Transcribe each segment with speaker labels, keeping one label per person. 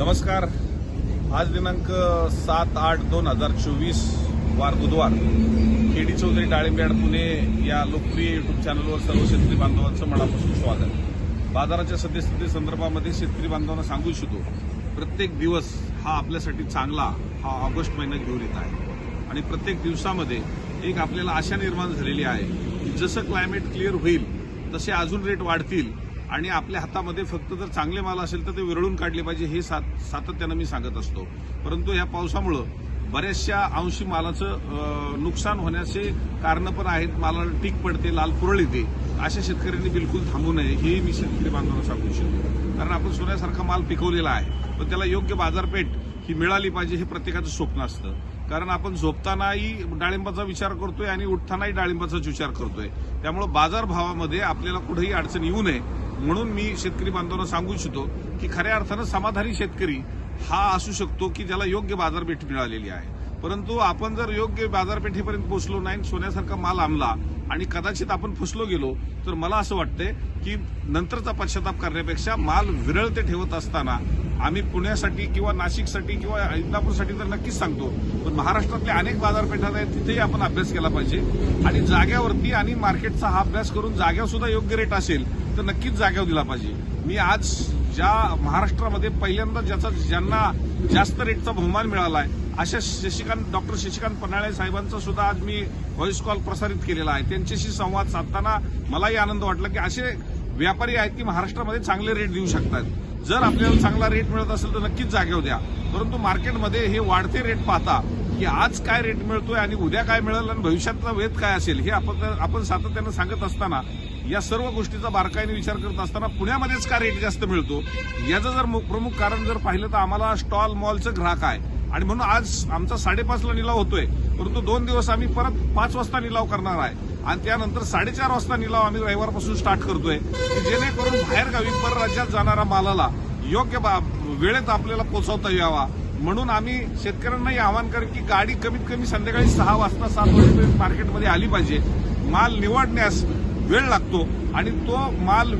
Speaker 1: नमस्कार. आज दिनांक सात आठ दोन हजार चोवीस वार बुधवार केडी चौधरी डाळिंबयाड पुणे या लोकप्रिय युट्यूब चॅनलवर सर्व शेतकरी बांधवांचं मनापासून स्वागत. बाजाराच्या सद्यस्थिती संदर्भामध्ये शेतकरी बांधवांना सांगू इच्छितो प्रत्येक दिवस हा आपल्यासाठी चांगला हा ऑगस्ट महिना घेऊन येत आहे. आणि प्रत्येक दिवसामध्ये एक आपल्याला आशा निर्माण झालेली आहे की जसं क्लायमेट क्लिअर होईल तसे अजून रेट वाढतील आणि आपल्या हातामध्ये फक्त जर चांगले माल असेल तर ते विरळून काढले पाहिजे हे सात- सातत्यानं मी सांगत असतो. परंतु या पावसामुळं बऱ्याचशा अंशी मालाचं नुकसान होण्याचे कारण पण आहेत. मालाला टीक पडते लाल पुरळ येते. अशा शेतकऱ्यांनी बिलकुल थांबू नये हे मी शेतकरी बांधवांना सांगू इच्छितो. कारण आपण सोन्यासारखा माल पिकवलेला आहे पण त्याला योग्य बाजारपेठ ही मिळाली पाहिजे हे प्रत्येकाचं स्वप्न असतं. कारण आपण झोपतानाही डाळिंबाचा विचार करतोय आणि उठतानाही डाळिंबाचाच विचार करतोय. त्यामुळे बाजारभावामध्ये आपल्याला कुठेही अडचण येऊ नये म्हणून मी शेतकरी बांधवांना सांगू इच्छितो की खऱ्या अर्थानं समाधानी शेतकरी हा असू शकतो की ज्याला योग्य बाजारपेठ मिळालेली आहे. परंतु आपण जर योग्य बाजारपेठेपर्यंत पोहोचलो नाही सोन्यासारखा माल आणला आणि कदाचित आपण फसलो गेलो तर मला असं वाटतंय की नंतरचा पश्चाताप करण्यापेक्षा माल विरळते ठेवत असताना आम्ही पुण्यासाठी किंवा नाशिकसाठी किंवा इंदापूरसाठी तर नक्कीच सांगतो पण महाराष्ट्रातल्या अनेक बाजारपेठा आहेत तिथेही आपण अभ्यास केला पाहिजे. आणि जाग्यावरती आणि मार्केटचा हा अभ्यास करून जाग्यावर सुद्धा योग्य रेट असेल तर नक्कीच जाग्यावर दिला पाहिजे. मी आज ज्या महाराष्ट्रामध्ये पहिल्यांदा ज्याचा ज्यांना जास्त रेटचा बहुमान मिळाला आहे अशा शशिकांत डॉक्टर शशिकांत पन्हाळे साहेबांचा सुद्धा आज मी व्हॉइस कॉल प्रसारित केलेला आहे. त्यांच्याशी संवाद साधताना मलाही आनंद वाटला की असे व्यापारी आहेत की महाराष्ट्रामध्ये चांगले रेट देऊ शकतात. जर आपल्याला चांगला रेट मिळत असेल तर नक्कीच जागेव द्या. परंतु मार्केटमध्ये हे वाढते रेट पाहता की आज काय रेट मिळतोय आणि उद्या काय मिळेल आणि भविष्यातला वेध काय असेल हे आपण आपण सातत्यानं सांगत असताना या सर्व गोष्टीचा बारकाईने विचार करत असताना पुण्यामध्येच का रेट जास्त मिळतो? याचं जर मु- प्रमुख कारण जर पाहिलं तर आम्हाला स्टॉल मॉलचं ग्राहक आहे. आणि म्हणून आज आमचा साडेपाचला निलाव होतोय. परंतु दोन दिवस आम्ही परत पाच वाजता निलाव करणार आहे. आणि त्यानंतर साडेचार वाजता निलाव आम्ही रविवारपासून स्टार्ट करतोय. की जेणेकरून बाहेरगावी परराज्यात जाणारा मालाला योग्य बा- वेळेत आपल्याला पोचवता यावा. म्हणून आम्ही शेतकऱ्यांनाही आवाहन करेन की गाडी कमीत कमी संध्याकाळी सहा वाजता सात वाजेपर्यंत मार्केटमध्ये आली पाहिजे. माल निवडण्यास वेळ लागतो आणि तो माल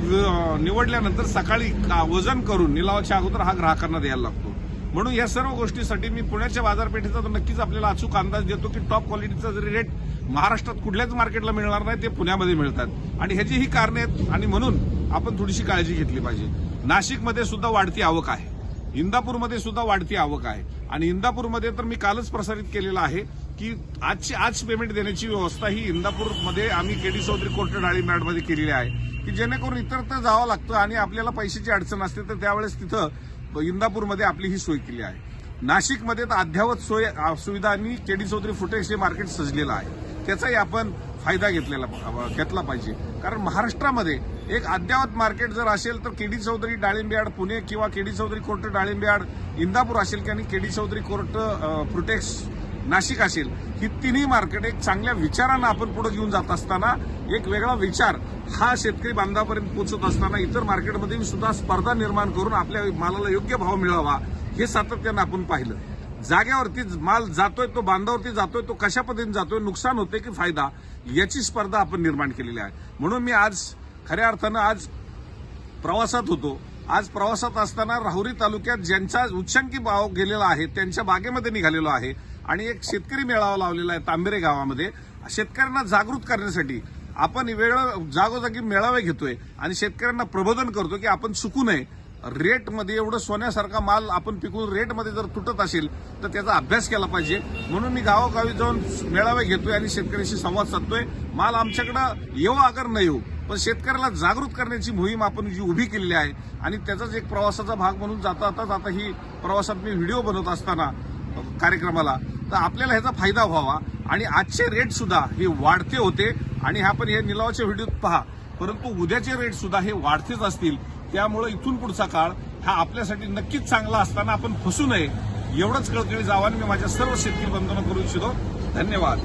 Speaker 1: निवडल्यानंतर सकाळी का- वजन करून निलावाच्या अगोदर हा ग्राहकांना द्यायला लागतो. म्हणून या सर्व गोष्टीसाठी मी पुण्याच्या बाजारपेठेचा तर नक्कीच आपल्याला अचूक अंदाज देतो की टॉप क्वालिटीचा जरी रेट महाराष्ट्रात कुठल्याच मार्केटला मिळणार नाही ते पुण्यामध्ये मिळतात. आणि ह्याची ही कारणे आहेत आणि म्हणून आपण थोडीशी काळजी घेतली पाहिजे. नाशिकमध्ये सुद्धा वाढती आवक आहे. इंदापूरमध्ये सुद्धा वाढती आवक आहे. आणि इंदापूरमध्ये तर मी कालच प्रसारित केलेलं आहे की आजची आज पेमेंट देण्याची व्यवस्था ही इंदापूरमध्ये आम्ही केडी चौधरी कोर्ट डाळीमॅडमध्ये केलेली आहे. की जेणेकरून इतर तर जावं लागतं आणि आपल्याला पैशाची अडचण असते तर त्यावेळेस तिथं इंदापूरमध्ये आपली ही सोय केली आहे. नाशिकमध्ये तर अद्ययावत सोय सुविधा सुविधांनी केडी चौधरी फुटेक्स हे मार्केट सजलेलं आहे. त्याचाही आपण फायदा घेतलेला घेतला पाहिजे. कारण महाराष्ट्रामध्ये एक अद्ययावत मार्केट जर असेल तर केडी चौधरी डाळिंब्याड पुणे किंवा केडी चौधरी कोर्ट डाळिंब्याड इंदापूर असेल की आणि केडी चौधरी कोर्ट अ, फ्रुटेक्स नाशिक असेल ही तिन्ही मार्केट एक चांगल्या विचारांना आपण पुढे घेऊन जात असताना एक वेगळा विचार हा शेतकरी बांधापर्यंत पोहोचत असताना इतर मार्केटमध्ये सुद्धा स्पर्धा निर्माण करून आपल्या मालाला योग्य भाव मिळावा हे सातत्यानं आपण पाहिलं. जाग्यावरती माल जातोय तो बांधावरती जातोय तो कशा पद्धतीने जातोय नुकसान होते की फायदा याची स्पर्धा आपण निर्माण केलेली आहे. म्हणून मी आज खऱ्या अर्थानं आज प्रवासात होतो. आज प्रवासात असताना राहुरी तालुक्यात ज्यांचा उच्चांकी भाव गेलेला आहे त्यांच्या बागेमध्ये निघालेलो आहे आणि एक शेतकरी मेळावा लावलेला आहे तांबेरे गावामध्ये. शेतकऱ्यांना जागृत करण्यासाठी आपण वेळ जागोजागी मेळावे घेतोय आणि शेतकऱ्यांना प्रबोधन करतो की आपण चुकू नये. रेटमध्ये एवढं सोन्यासारखा माल आपण पिकून रेटमध्ये जर तुटत असेल तर त्याचा अभ्यास केला पाहिजे. म्हणून मी गावोगावी जाऊन मेळावे घेतोय आणि शेतकऱ्यांशी संवाद साधतोय. माल आमच्याकडं येऊ आगर न येऊ पण शेतकऱ्याला जागृत करण्याची मोहीम आपण जी उभी केलेली आहे आणि त्याचाच एक प्रवासाचा भाग म्हणून जाता जाता आता ही प्रवासात मी व्हिडिओ बनवत असताना कार्यक्रमाला. तर आपल्याला ह्याचा फायदा व्हावा आणि आजचे रेट सुद्धा हे वाढते होते. आणि आपण हे निलावाच्या व्हिडिओत पहा परंतु उद्याचे रेट सुद्धा हे वाढतेच असतील. त्यामुळे इथून पुढचा काळ हा आपल्यासाठी नक्कीच चांगला असताना आपण फसू नये एवढंच कळकळी जावान मी माझ्या सर्व शेतकरी बंधनं करू इच्छितो. धन्यवाद.